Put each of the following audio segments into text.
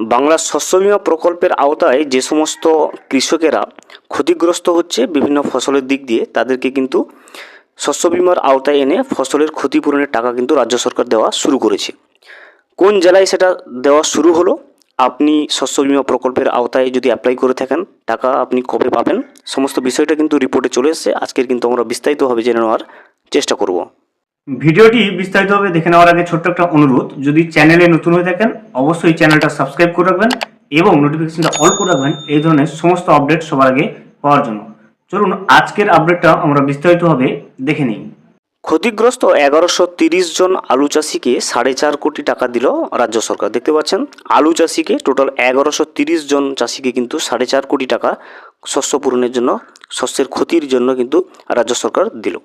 বাংলা শস্য বীমা প্রকল্পের আওতায় যে সমস্ত কৃষকেরা ক্ষতিগ্রস্ত হচ্ছে বিভিন্ন ফসলের দিক দিয়ে, তাদেরকে কিন্তু শস্য বীমার আওতায় এনে ফসলের ক্ষতিপূরণের টাকা কিন্তু রাজ্য সরকার দেওয়া শুরু করেছে। কোন জেলায় সেটা দেওয়া শুরু হলো? আপনি শস্য বীমা প্রকল্পের আওতায় যদি অ্যাপ্লাই করে থাকেন, টাকা আপনি কবে পাবেন? সমস্ত বিষয়টা কিন্তু রিপোর্টে চলে এসেছে। আজকের কিন্তু আমরা বিস্তারিতভাবে জেনে নেওয়ার চেষ্টা করব। ভিডিওটি বিস্তারিতভাবে দেখে নেওয়ার আগে ছোট্ট একটা অনুরোধ, যদি চ্যানেলে নতুন হয়ে থাকেন, অবশ্যই চ্যানেলটা সাবস্ক্রাইব করে রাখবেন এবং নোটিফিকেশনটা অল করে রাখবেন, এই ধরনের সমস্ত আপডেট সবার আগে পাওয়ার জন্য। চলুন, আজকের আপডেটটা আমরা বিস্তারিতভাবে দেখে নিই। ক্ষতিগ্রস্ত এগারোশো তিরিশ জন আলু চাষিকে সাড়ে চার কোটি টাকা দিল রাজ্য সরকার। দেখতে পাচ্ছেন, আলু চাষিকে টোটাল এগারোশো তিরিশ জন চাষিকে কিন্তু সাড়ে চার কোটি টাকা শস্য পূরণের জন্য, শস্যের ক্ষতির জন্য কিন্তু রাজ্য সরকার দিল।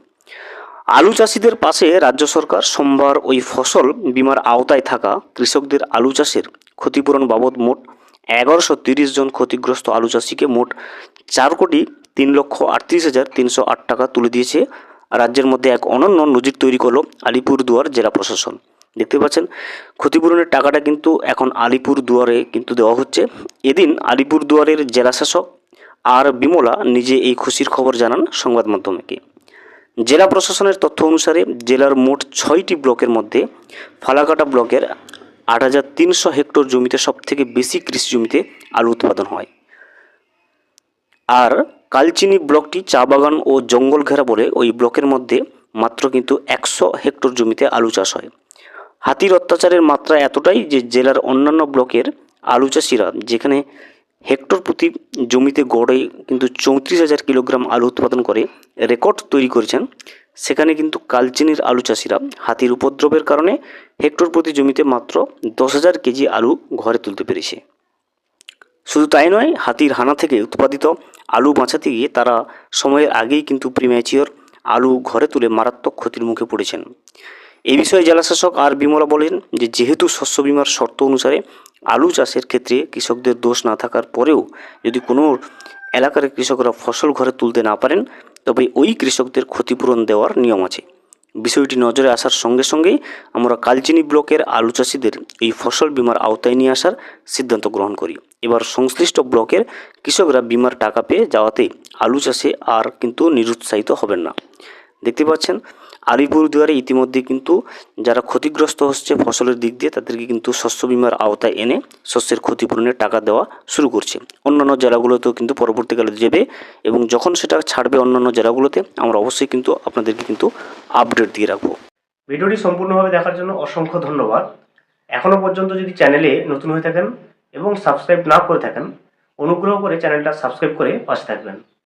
আলু চাষিদের পাশে রাজ্য সরকার সোমবার ওই ফসল বিমার আওতায় থাকা কৃষকদের আলু চাষের ক্ষতিপূরণ বাবদ মোট এগারোশো তিরিশ জন ক্ষতিগ্রস্ত আলু চাষিকে মোট চার কোটি তিন লক্ষ আটত্রিশ হাজার তিনশো আট টাকা তুলে দিয়েছে। রাজ্যের মধ্যে এক অনন্য নজির তৈরি করল আলিপুরদুয়ার জেলা প্রশাসন। দেখতে পাচ্ছেন, ক্ষতিপূরণের টাকাটা কিন্তু এখন আলিপুর দুয়ারে কিন্তু দেওয়া হচ্ছে। এদিন আলিপুর দুয়ারের জেলাশাসক আর বিমলা নিজে এই খুশির খবর জানান সংবাদ মাধ্যমকে। জেলা প্রশাসনের তথ্য অনুসারে জেলার মোট ছয়টি ব্লকের মধ্যে ফালাকাটা ব্লকের আট হাজার তিনশো হেক্টর জমিতে সবথেকে বেশি কৃষি জমিতে আলু উৎপাদন হয়। আর কালচিনি ব্লকটি চা বাগান ও জঙ্গল ঘেরা বলে ওই ব্লকের মধ্যে মাত্র কিন্তু একশো হেক্টর জমিতে আলু চাষ হয়। হাতির অত্যাচারের মাত্রা এতটাই যে জেলার অন্যান্য ব্লকের আলু চাষিরা যেখানে হেক্টর প্রতি জমিতে গড়ে কিন্তু চৌত্রিশ হাজার কিলোগ্রাম আলু উৎপাদন করে রেকর্ড তৈরি করেছেন। সেখানে কিন্তু কালচিনির আলু চাষিরা হাতির উপদ্রবের কারণে হেক্টর প্রতি জমিতে মাত্র দশ হাজার কেজি আলু ঘরে তুলতে পেরেছে। শুধু তাই নয়, হাতির হানা থেকে উৎপাদিত আলু বাঁচাতে গিয়ে তারা সময়ের আগেই কিন্তু প্রিম্যাচিওর আলু ঘরে তুলে মারাত্মক ক্ষতির মুখে পড়েছেন। এ বিষয়ে জেলাশাসক আর বিমলা বলেন যে, যেহেতু শস্য বিমার শর্ত অনুসারে আলু চাষের ক্ষেত্রে কৃষকদের দোষ না থাকার পরেও যদি কোনো এলাকার কৃষকরা ফসল ঘরে তুলতে না পারেন, তবে ওই কৃষকদের ক্ষতিপূরণ দেওয়ার নিয়ম আছে। বিষয়টি নজরে আসার সঙ্গে সঙ্গেই আমরা কালচিনি ব্লকের আলু চাষিদের এই ফসল বিমার আওতায় নিয়ে আসার সিদ্ধান্ত গ্রহণ করি। এবার সংশ্লিষ্ট ব্লকের কৃষকরা বিমার টাকা পেয়ে যাওয়াতে আলু চাষে আর কিন্তু নিরুৎসাহিত হবেন না। দেখতে পাচ্ছেন? আলিপুরদুয়ারে ইতিমধ্যে কিন্তু যারা ক্ষতিগ্রস্ত হচ্ছে ফসলের দিক দিয়ে, তাদেরকে কিন্তু শস্য বিমার আওতায় এনে শস্যের ক্ষতিপূরণের টাকা দেওয়া শুরু করছে। অন্যান্য জেলাগুলোতেও কিন্তু পরবর্তীকালে দেবে এবং যখন সেটা ছাড়বে অন্যান্য জেলাগুলোতে, আমরা অবশ্যই কিন্তু আপনাদেরকে কিন্তু আপডেট দিয়ে রাখব। ভিডিওটি সম্পূর্ণভাবে দেখার জন্য অসংখ্য ধন্যবাদ। এখনও পর্যন্ত যদি চ্যানেলে নতুন হয়ে থাকেন এবং সাবস্ক্রাইব না করে থাকেন, অনুগ্রহ করে চ্যানেলটা সাবস্ক্রাইব করে পাশে থাকবেন।